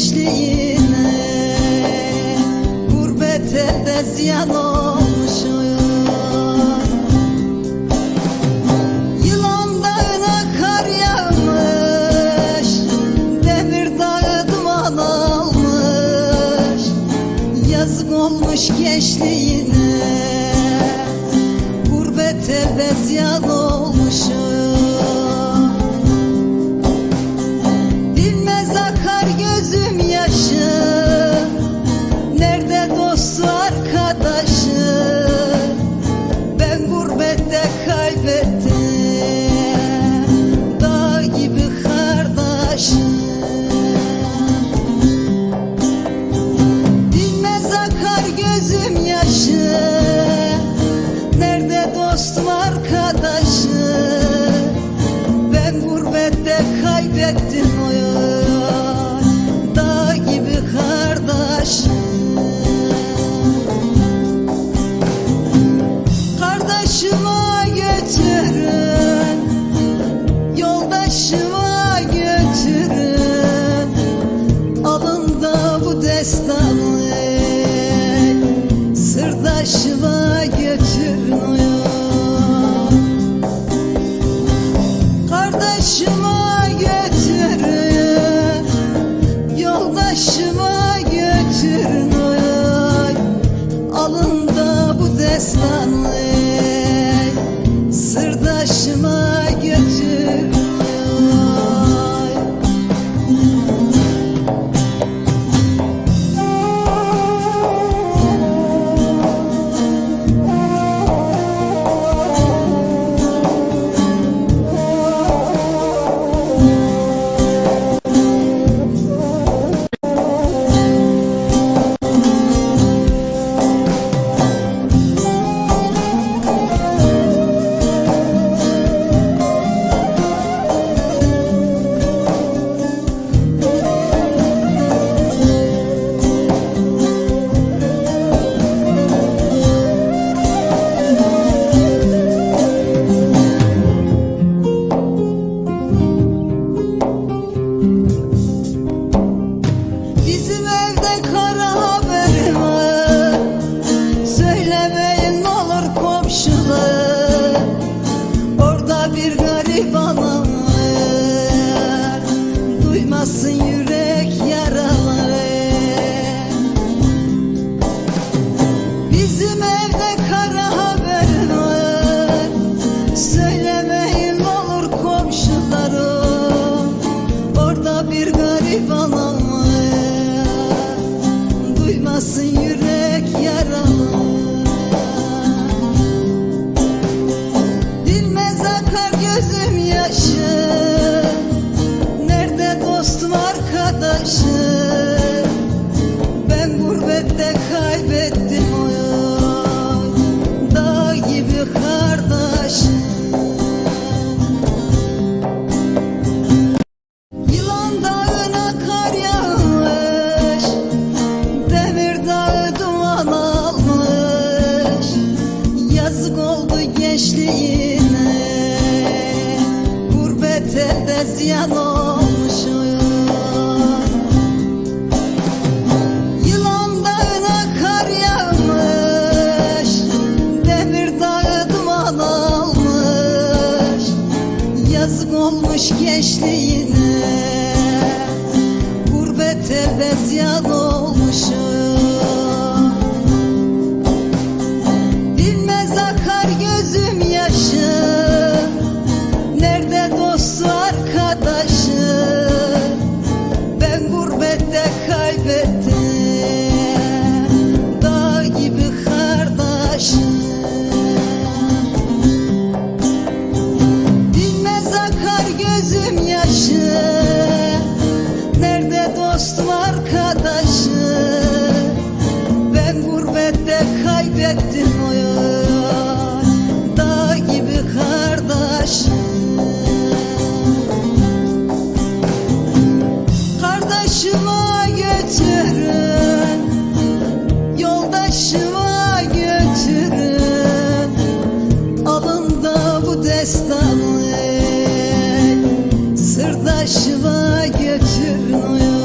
gençliğine Gurbet elde ziyan olmuşum. Yılan dağına kar yağmış Demir duman almış. Yazık olmuş gençliğine Gurbet elde ziyan olmuşum. Oyun Kardeşime götürün Yoldaşıma götürün oyun Alın da bu destanı Sırdaşıma götürün Kara haber Söylemeyin olur komşular Orada bir garip anam var. Duymasın yürek elde ziyan olmuş Yılan dağına kar yağmış Demir duman almış. Yazık olmuş gençliğine Gurbet ziyan olmuşum kaybettim oyun Dağ gibi kardeşim Kardeşime götürün Yoldaşıma götürün. Alın da bu destanı Sırdaşıma götürün oyun Kardeşime